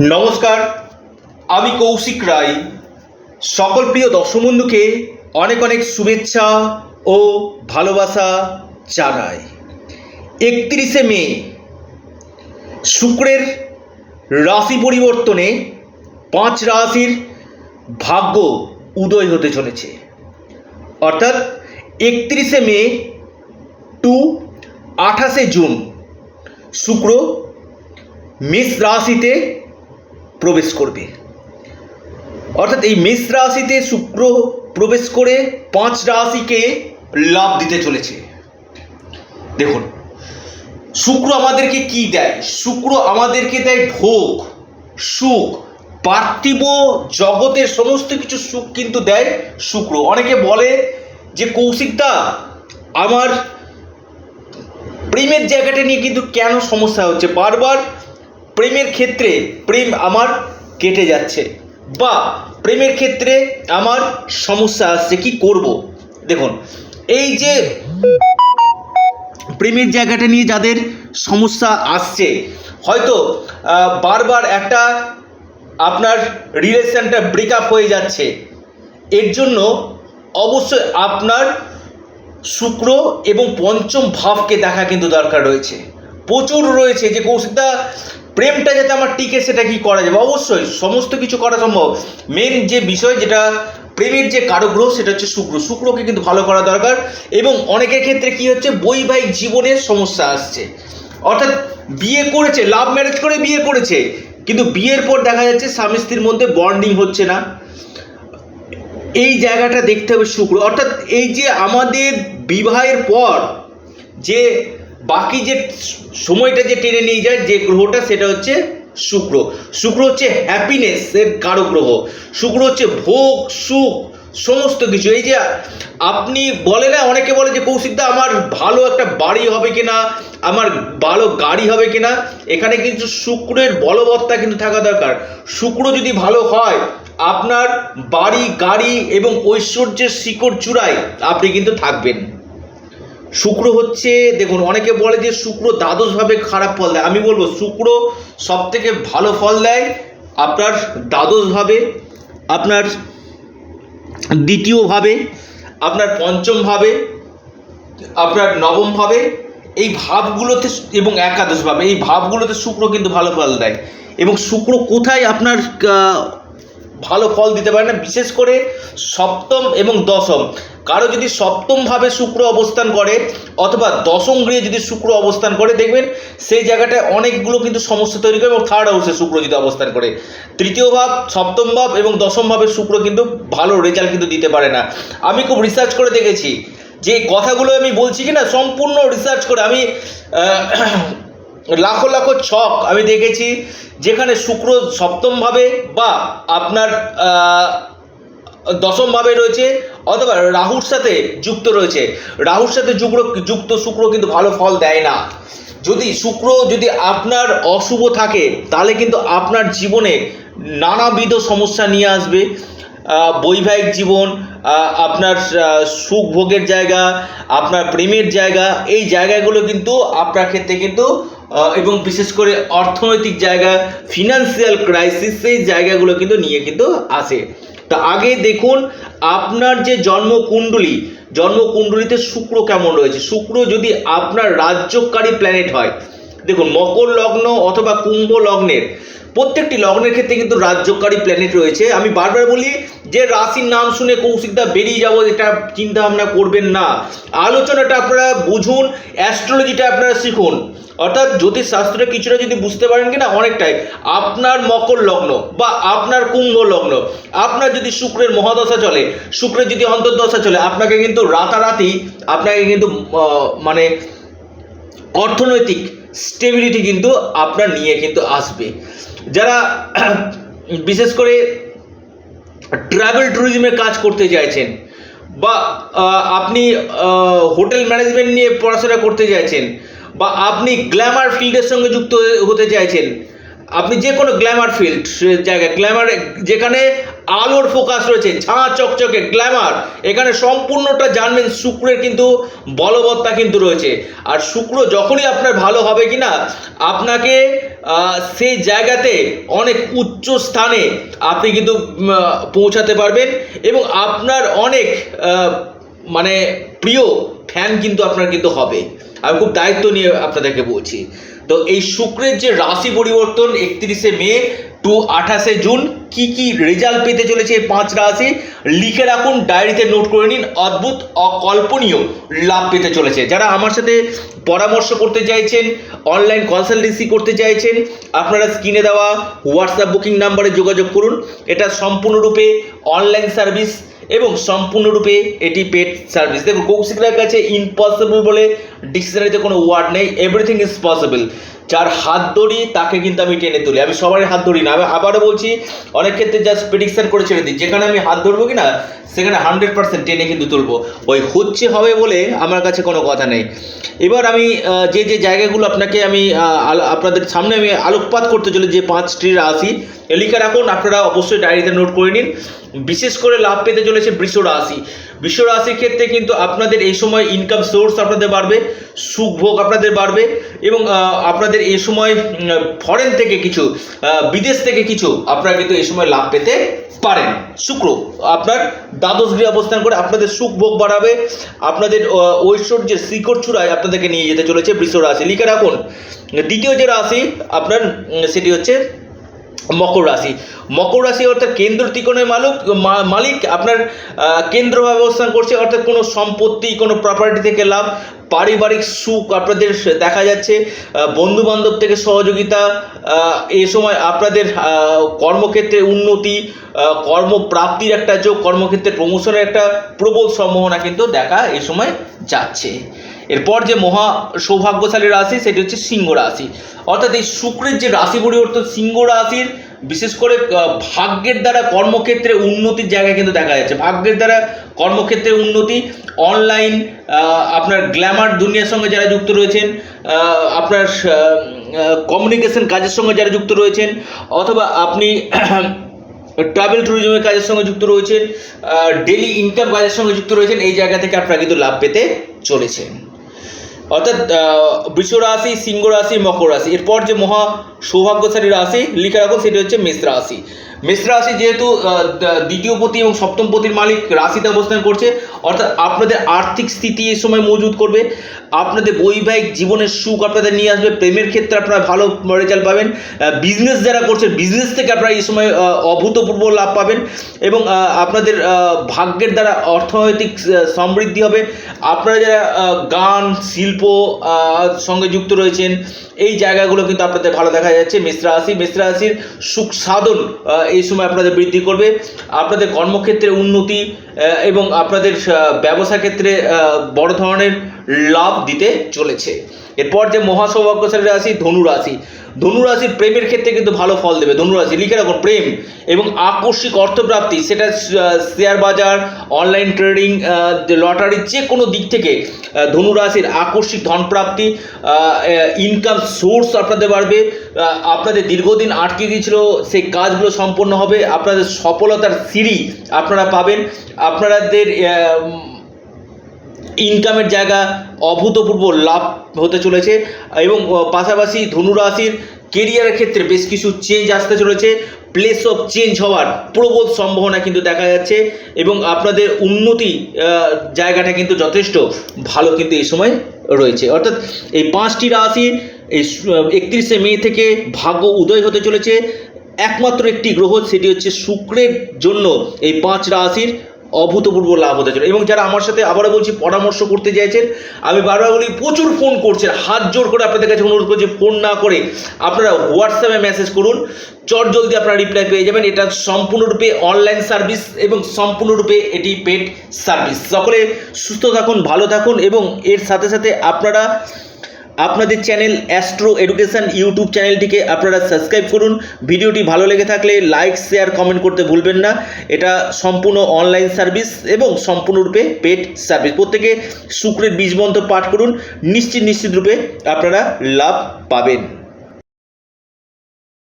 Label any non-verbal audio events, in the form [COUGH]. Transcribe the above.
নমস্কার, আমি কৌশিক রায়। সকল প্রিয় দর্শক বন্ধুকে অনেক অনেক শুভেচ্ছা ও ভালোবাসা জানাই। একত্রিশে মে, শুক্রের রাশি পরিবর্তনে পাঁচ রাশির ভাগ্য উদয় হতে চলেছে। অর্থাৎ একত্রিশে মে টু আঠাশে জুন, শুক্র মেষ রাশিতে প্রবেশ করবে। অর্থাৎ এই মেষ রাশিতে শুক্র প্রবেশ করে পাঁচ রাশিকে লাভ দিতে চলেছে। দেখুন, শুক্র আমাদেরকে কি দেয়? শুক্র আমাদেরকে দেয় ভোগ, সুখ। পার্থিব জগতের সমস্ত কিছু সুখ কিন্তু দেয় শুক্র। অনেকে বলে যে, কৌশিকদা, আমার প্রেমের জায়গাটা নিয়ে কিন্তু কেন সমস্যা হচ্ছে? বারবার প্রেমের ক্ষেত্রে প্রেম আমার কেটে যাচ্ছে বা প্রেমের ক্ষেত্রে আমার সমস্যা আসছে, কি করব? দেখুন, এই যে প্রেমের জায়গাটা নিয়ে যাদের সমস্যা আসছে, হয়তো বারবার একটা আপনার রিলেশনটা ব্রেকআপ হয়ে যাচ্ছে, এর জন্য অবশ্যই আপনার শুক্র এবং পঞ্চম ভাবকে দেখা কিন্তু দরকার রয়েছে। প্রচুর রয়েছে যে কৌশিকদা প্রেমটা যাতে আমার টিকে, সেটা কি করা যাবে? অবশ্যই, সমস্ত কিছু করা সম্ভব। মেন যে বিষয় যেটা, প্রেমের যে কারগ্রহ, সেটা হচ্ছে শুক্র। শুক্রকে কিন্তু ভালো করা দরকার, এবং অনেকের ক্ষেত্রে কি হচ্ছে, বৈবাহিক জীবনের সমস্যা আসছে। অর্থাৎ, বিয়ে করেছে লাভ ম্যারেজ করে বিয়ে করেছে, কিন্তু বিয়ের পর দেখা যাচ্ছে, স্বামী স্ত্রীর মধ্যে বন্ডিং হচ্ছে না। এই জায়গাটা দেখতে হবে শুক্র। অর্থাৎ, এই যে আমাদের বিবাহের পর যে বাকি যে সময়টা যে টেনে নিয়ে যায় যে গ্রহটা, সেটা হচ্ছে শুক্র। শুক্র হচ্ছে হ্যাপিনেস হ্যাপিনেসের কারও গ্রহ। শুক্র হচ্ছে ভোগ, সুখ, সমস্ত কিছু। এই যে আপনি বলে না, অনেকে বলে যে কৌশিকদা আমার ভালো একটা বাড়ি হবে কিনা? আমার ভালো গাড়ি হবে কিনা? এখানে কিন্তু শুক্রের বলবত্তা কিন্তু থাকা দরকার। শুক্র যদি ভালো হয়, আপনার বাড়ি, গাড়ি এবং ঐশ্বর্যের শিকড় চূড়ায় আপনি কিন্তু থাকবেন। শুক্র হচ্ছে, দেখুন, অনেকে বলে যে শুক্র দ্বাদশভাবে খারাপ ফল দেয়। আমি বলব, শুক্র সব থেকে ভালো ফল দেয় আপনার দ্বাদশভাবে, আপনার দ্বিতীয়ভাবে, আপনার পঞ্চমভাবে, আপনার নবমভাবে, এই ভাবগুলোতে এবং একাদশভাবে, এই ভাবগুলোতে শুক্র কিন্তু ভালো ফল দেয়। এবং শুক্র কোথায় আপনার ভালো ফল দিতে পারে না, বিশেষ করে সপ্তম এবং দশম। কারও যদি সপ্তমভাবে শুক্র অবস্থান করে অথবা দশম গৃহে যদি শুক্র অবস্থান করে, দেখবেন সেই জায়গাটায় অনেকগুলো কিন্তু সমস্যা তৈরি করে এবং থার্ড হাউসে শুক্র যদি অবস্থান করে। তৃতীয় ভাব, সপ্তম ভাব এবং দশম ভাবে শুক্র কিন্তু ভালো রেজাল্ট কিন্তু দিতে পারে না। আমি খুব রিসার্চ করে দেখেছি যে কথাগুলো আমি বলছি কি না, সম্পূর্ণ রিসার্চ করে আমি লাখো লাখো ছক আমি দেখেছি যেখানে শুক্র সপ্তমভাবে বা আপনার দশমভাবে রয়েছে অথবা রাহুর সাথে যুক্ত রয়েছে। রাহুর সাথে যুক্ত যুক্ত শুক্র কিন্তু ভালো ফল দেয় না। যদি শুক্র যদি আপনার অশুভ থাকে, তাহলে কিন্তু আপনার জীবনে নানাবিধ সমস্যা নিয়ে আসবে। বৈবাহিক জীবন আপনার সুখ ভোগের জায়গা, আপনার প্রেমের জায়গা, এই জায়গাগুলো কিন্তু আপনার ক্ষেত্রে কিন্তু এবং বিশেষ করে অর্থনৈতিক জায়গা ফিনান্সিয়াল ক্রাইসিস সেই জায়গাগুলো কিন্তু নিয়ে কিন্তু আসে। তা আগে দেখুন, আপনার যে জন্মকুণ্ডলী, জন্মকুণ্ডলীতে শুক্র কেমন রয়েছে? শুক্র যদি আপনার রাজ্যকারী প্ল্যানেট হয় দেখুন, মকর লগ্ন অথবা কুম্ভ লগ্নের, প্রত্যেকটি লগ্নের ক্ষেত্রে কিন্তু রাজ্যকারী প্ল্যানেট রয়েছে। আমি বারবার বলি, যে রাশির নাম শুনে কৌশিকদা বেরিয়ে যাব এটা চিন্তা ভাবনা করবেন না। আলোচনাটা আপনারা বুঝুন অ্যাস্ট্রোলজিটা আপনারা শিখুন। অর্থাৎ জ্যোতিষ শাস্ত্রে কিছুটা যদি বুঝতে পারেন কিনা, অনেকটাই। আপনার মকর লগ্ন বা আপনার কুম্ভ লগ্ন, আপনার যদি শুক্রের মহাদশা চলে, শুক্রের যদি অন্তর্দশা চলে, আপনাকে কিন্তু রাতারাতি, আপনাকে কিন্তু মানে অর্থনৈতিক স্টেবিলিটি কিন্তু আপনার নিয়ে কিন্তু আসবে। যারা [CLEARS THROAT] বিশেষ করে ট্রাভেল ট্যুরিজমের কাজ করতে চাইছেন বা আপনি হোটেল ম্যানেজমেন্ট নিয়ে পড়াশোনা করতে চাইছেন বা আপনি গ্ল্যামার ফিল্ডের সঙ্গে যুক্ত হতে চাইছেন আপনি যে কোনো গ্ল্যামার ফিল্ড জায়গায় গ্ল্যামার যেখানে আলোর ফোকাস রয়েছে, ঝাঁ চকচকে গ্ল্যামার এখানে সম্পূর্ণটা জানবেন শুক্রের কিন্তু বলবত্তা কিন্তু রয়েছে। আর শুক্র যখনই আপনার ভালো হবে কি না আপনাকে সেই জায়গাতে অনেক উচ্চ স্থানে আপনি কিন্তু পৌঁছাতে পারবেন এবং আপনার অনেক মানে প্রিয় ফ্যান কিন্তু আপনার কিন্তু হবে। আমি খুব দায়িত্ব নিয়ে আপনাদেরকে বলছি। তো এই শুক্রের যে রাশি পরিবর্তন, একত্রিশে মে টু আঠাশে জুন কি কি রেজাল্ট পেতে চলেছে পাঁচ রাশি? লিখে রাখুন, ডায়েরিতে নোট করে নিন, অদ্ভুত, অকল্পনীয় লাভ পেতে চলেছে। যারা আমার সাথে পরামর্শ করতে চাইছেন অনলাইন কনসালটেন্সি করতে চাইছেন, আপনারা স্ক্রিনে দেওয়া হোয়াটসঅ্যাপ বুকিং নাম্বারে যোগাযোগ করুন। এটা সম্পূর্ণরূপে অনলাইন সার্ভিস এবং সম্পূর্ণরূপে এটি পেড সার্ভিস দেখুন কৌশিকরার কাছে ইম্পসিবল বলে ডিকশনারিতে কোনো ওয়ার্ড নেই এভরিথিং ইজ পসিবল যার হাত ধরি তাকে কিন্তু আমি টেনে তুলি। আমি সবারই হাত ধরি না। আমি আবারও বলছি, অনেক ক্ষেত্রে জাস্ট প্রেডিকশন করে ছেড়ে দিই। যেখানে আমি হাত ধরবো কি না সেখানে হান্ড্রেড পার্সেন্ট টেনে কিন্তু তুলবো। ওই হচ্ছে হবে বলে আমার কাছে কোনো কথা নেই। এবার আমি যে যে জায়গাগুলো আপনাকে আমি আপনাদের সামনে আমি আলোকপাত করতে চলে যে পাঁচটি রাশি, লিখে রাখুন। আপনারা অবশ্যই ডায়েরিতে নোট করে নিন। বিশেষ করে লাভ পেতে চলেছে বৃষ রাশি। বৃষ রাশির ক্ষেত্রে কিন্তু আপনাদের এই সময় ইনকাম সোর্স আপনাদের বাড়বে সুখ ভোগ আপনাদের বাড়বে এবং আপনাদের এই সময় ফরেন থেকে কিছু বিদেশ থেকে কিছু আপনারা কিন্তু এই সময় লাভ পেতে পারেন। শুক্র, আপনার দ্বাদশ গৃহে অবস্থান করে আপনাদের সুখ ভোগ বাড়াবে, আপনাদের ঐশ্বর্যের শিকড় চূড়ায় আপনাদেরকে নিয়ে যেতে চলেছে বৃষ রাশি লিখে রাখুন, দ্বিতীয় যে রাশি আপনার সেটি হচ্ছে মকর রাশি। মকর রাশি অর্থাৎ কেন্দ্র ত্রিকোণের মালিক মালিক আপনার কেন্দ্রভাবে অবস্থান করছে, অর্থাৎ কোনো সম্পত্তি, কোনো প্রপার্টি থেকে লাভ, পারিবারিক সুখ আপনাদের দেখা যাচ্ছে বন্ধু বান্ধব থেকে সহযোগিতা এ সময় আপনাদের কর্মক্ষেত্রে উন্নতি কর্মপ্রাপ্তির একটা যোগ, কর্মক্ষেত্রে প্রমোশনের একটা প্রবল সম্ভাবনা কিন্তু দেখা এ সময় যাচ্ছে। এরপর যে মহা সৌভাগ্যশালী রাশি, সেটি হচ্ছে সিংহ রাশি। অর্থাৎ এই শুক্রের যে রাশি পরিবর্তন, সিংহ রাশির বিশেষ করে ভাগ্যের দ্বারা কর্মক্ষেত্রে উন্নতির জায়গায় কিন্তু দেখা যাচ্ছে। ভাগ্যের দ্বারা কর্মক্ষেত্রে উন্নতি অনলাইন আপনার গ্ল্যামার দুনিয়ার সঙ্গে যারা যুক্ত রয়েছেন আপনার কমিউনিকেশন কাজের সঙ্গে যারা যুক্ত রয়েছেন, অথবা আপনি [CLEARS THROAT] ট্রাভেল ট্যুরিজমের কাজের সঙ্গে যুক্ত রয়েছেন ডেলি ইনকাম কাজের সঙ্গে যুক্ত রয়েছেন, এই জায়গা থেকে আপনারা কিন্তু লাভ পেতে চলেছেন। অর্থাৎ বৃষ রাশি, সিংহ রাশি, মকর রাশি। এরপর যে মহা সৌভাগ্যশালী রাশি, লিখে রাখুন, সেটি হচ্ছে মেষ রাশি। মেষ রাশি যেহেতু দ্বিতীয় পতি এবং সপ্তম পতির মালিক রাশিতে অবস্থান করছে, অর্থাৎ আপনাদের আর্থিক স্থিতি এই সময় মজুত করবে, আপনাদের বৈবাহিক জীবনের সুখ আপনাদের নিয়ে আসবে, প্রেমের ক্ষেত্রে আপনারা ভালো রেজাল্ট পাবেন বিজনেস যারা করছেন বিজনেস থেকে আপনারা এই সময় অভূতপূর্ব লাভ পাবেন এবং আপনাদের ভাগ্যের দ্বারা অর্থনৈতিক সমৃদ্ধি হবে। আপনারা যারা গান, শিল্প সঙ্গে যুক্ত রয়েছেন, এই জায়গাগুলো কিন্তু আপনাদের ভালো দেখা যাচ্ছে মিশ্রা রাশি। মিশ্রা রাশির সুখ সাধন এই সময় আপনাদের বৃদ্ধি করবে। আপনাদের কর্মক্ষেত্রে উন্নতি এবং আপনাদের ব্যবসা ক্ষেত্রে বড় ধরনের লাভ দিতে চলেছে। এরপর যে মহাসৌভাগ্যশালী রাশি, ধনু রাশি। ধনু রাশির প্রেমের ক্ষেত্রে কিন্তু ভালো ফল দেবে। ধনু রাশি, লিখে রাখুন প্রেম এবং আকস্মিক অর্থপ্রাপ্তি। সেটা শেয়ার বাজার অনলাইন ট্রেডিং লটারি যে কোনো দিক থেকে ধনু রাশির আকস্মিক ধনপ্রাপ্তি ইনকাম সোর্স আপনাদের বাড়বে। আপনাদের দীর্ঘদিন আটকে গিয়েছিল, সেই কাজগুলো সম্পন্ন হবে। আপনাদের সফলতার সিঁড়ি আপনারা পাবেন। আপনাদের ইনকামের জায়গা অভূতপূর্ব লাভ হতে চলেছে এবং পাশাপাশি ধনুরাশির কেরিয়ারের ক্ষেত্রে বেশ কিছু চেঞ্জ আসতে চলেছে। প্লেস অফ চেঞ্জ হওয়ার প্রবল সম্ভাবনা কিন্তু দেখা যাচ্ছে এবং আপনাদের উন্নতি জায়গাটা কিন্তু যথেষ্ট ভালো কিন্তু এই সময় রয়েছে। অর্থাৎ এই পাঁচটি রাশি এই একত্রিশে মে থেকে ভাগ্য উদয় হতে চলেছে। একমাত্র একটি গ্রহ, সেটি হচ্ছে শুক্রের জন্য এই পাঁচ রাশির অভূতপূর্ব লাভ হতে চলে এবং যারা আমার সাথে আবারও বলছি, পরামর্শ করতে চাইছেন, আমি বারবার বলি, প্রচুর ফোন করছেন। হাত জোর করে আপনাদের কাছে অনুরোধ করছি ফোন না করে আপনারা হোয়াটসঅ্যাপে মেসেজ করুন। চট জলদি আপনারা রিপ্লাই পেয়ে যাবেন। এটা সম্পূর্ণরূপে অনলাইন সার্ভিস এবং সম্পূর্ণরূপে এটি পেড সার্ভিস সকলে সুস্থ থাকুন, ভালো থাকুন এবং এর সাথে সাথে আপনারা আপনাদের চ্যানেল অ্যাস্ট্রো এডুকেশান ইউটিউব চ্যানেলটিকে আপনারা সাবস্ক্রাইব করুন। ভিডিওটি ভালো লেগে থাকলে লাইক শেয়ার কমেন্ট করতে ভুলবেন না। এটা সম্পূর্ণ অনলাইন সার্ভিস এবং সম্পূর্ণরূপে পেড সার্ভিস প্রত্যেকে শুক্রের বীজ মন্ত্র পাঠ করুন। নিশ্চিত নিশ্চিত রূপে আপনারা লাভ পাবেন।